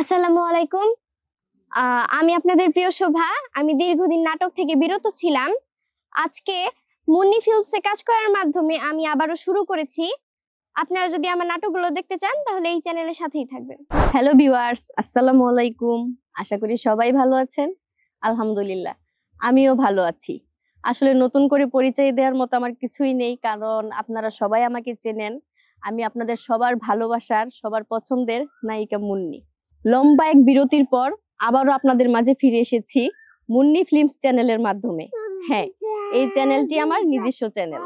আসসালামু আলাইকুম। আমি আপনাদের প্রিয় শোভা। আমি দীর্ঘদিন নাটক থেকে বিরত ছিলাম। আজকে মুন্নি ফিল্মসে কাজ করার মাধ্যমে আমি আবারও শুরু করেছি। আপনারা যদি আমার নাটকগুলো দেখতে চান, তাহলে এই চ্যানেলের সাথেই থাকবেন। হ্যালো ভিউয়ার্স, আসসালামু আলাইকুম। আশা করি সবাই ভালো আছেন। আলহামদুলিল্লাহ, আমিও ভালো আছি। আসলে নতুন করে পরিচয় দেওয়ার মতো আমার কিছুই নেই, কারণ আপনারা সবাই আমাকে চেনেন। আমি আপনাদের সবার ভালোবাসার, সবার পছন্দের নায়িকা মুন্নি। লম্বা এক বিরতির পর আবারও আপনাদের মাঝে ফিরে এসেছি মুন্নি ফিল্মস চ্যানেলের মাধ্যমে। হ্যাঁ এই চ্যানেলটি আমার নিজস্ব চ্যানেল।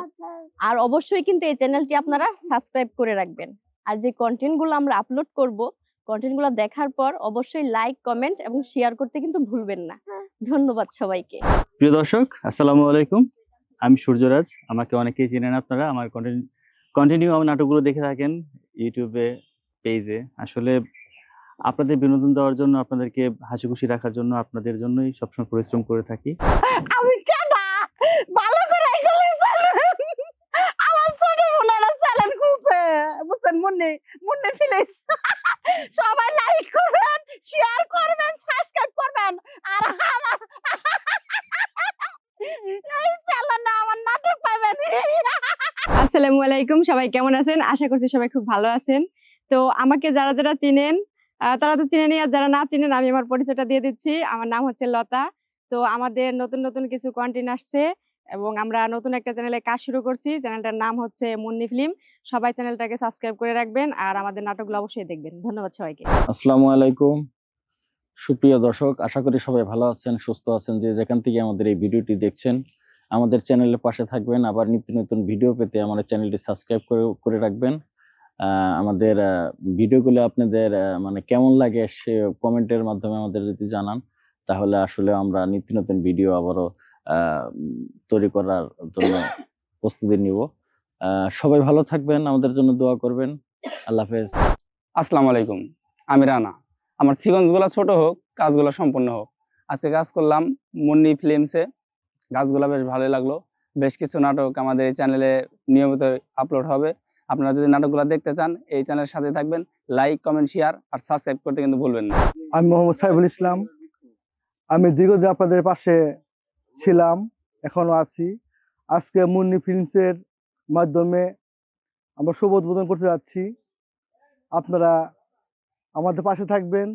আর অবশ্যই কিন্তু এই চ্যানেলটি আপনারা সাবস্ক্রাইব করে রাখবেন। আর যে কন্টেন্টগুলো আমরা আপলোড করব কন্টেন্টগুলো দেখার পর অবশ্যই লাইক, কমেন্ট এবং শেয়ার করতে কিন্তু ভুলবেন না। ধন্যবাদ সবাইকে। প্রিয় দর্শক, আসসালামু আলাইকুম। আমি সূর্যরাজ। আমাকে অনেকেই চেনেন আপনারা। আমার কন্টেন্ট কন্টিনিউ আমার নাটকগুলো দেখে থাকেন ইউটিউবে, পেজে। আসলে আপনাদের বিনোদন দেওয়ার জন্য আপনাদেরকে হাসি খুশি রাখার জন্য আপনাদের জন্যই সবসময় পরিশ্রম করে থাকি। আমি কেডা? ভালো করে এগুলি চালান আমার ছোট বোনেরা চালান খুলছে। বুঝছেন মুন্নি মুন্নি ফিলিস সবাই লাইক করবেন শেয়ার করবেন সাবস্ক্রাইব করবেন। আর আমার এই চালান আমার নাটক পাবেন। আসসালামু আলাইকুম সবাই কেমন আছেন? আশা করছি সবাই খুব ভালো আছেন। তো আমাকে যারা যারা চিনেন তারা তো চিনেনি আর যারা না চিনেন আমি আমার পরিচয়টা দিয়ে দিচ্ছি। আমার নাম হচ্ছে লতা। তো আমাদের নতুন নতুন কিছু কন্টেন্ট আসছে এবং আমরা নতুন একটা চ্যানেলে কাজ শুরু করছি। চ্যানেলটার নাম হচ্ছে মুন্নি ফিল্ম। সবাই চ্যানেলটাকে সাবস্ক্রাইব করে রাখবেন আর আমাদের নাটকগুলো অবশ্যই দেখবেন। ধন্যবাদ সবাইকে। আসসালামু আলাইকুম। সুপ্রিয় দর্শক, আশা করি সবাই ভালো আছেন, সুস্থ আছেন, যে যেখান থেকে আমাদের এই ভিডিওটি দেখছেন। আমাদের চ্যানেলের পাশে থাকবেন, আবার নিত্য নতুন ভিডিও পেতে আমাদের চ্যানেলটি সাবস্ক্রাইব করে করে রাখবেন। আমাদের ভিডিওগুলো আপনাদের মানে কেমন লাগে সে কমেন্টের মাধ্যমে আমাদের যদি জানান, তাহলে আসলে আমরা নিত্য নতুন ভিডিও আবারও তৈরি করার জন্য প্রস্তুতি নিব। সবাই ভালো থাকবেন, আমাদের জন্য দোয়া করবেন। আল্লাহ হাফেজ। আসসালামু আলাইকুম। আমি রানা। আমার সিকোয়েন্সগুলো ছোট হোক, কাজগুলো সম্পূর্ণ হোক। আজকে কাজ করলাম মুন্নি ফিল্মসে। কাজগুলো বেশ ভালোই লাগল। বেশ কিছু নাটক আমাদের এই চ্যানেলে নিয়মিত আপলোড হবে। আপনারা যদি নাটকগুলো দেখতে চান, এই চ্যানেলের সাথে থাকবেন লাইক কমেন্ট শেয়ার আর সাবস্ক্রাইব করতে কিন্তু ভুলবেন না। আমি মোহাম্মদ সাইফুল ইসলাম। আমি দীর্ঘদিন আপনাদের পাশে ছিলাম এখনও আছি। আজকে মুন্নি ফিল্মসের মাধ্যমে আমরা শুভ উদ্বোধন করতে যাচ্ছি। আপনারা আমাদের পাশে থাকবেন।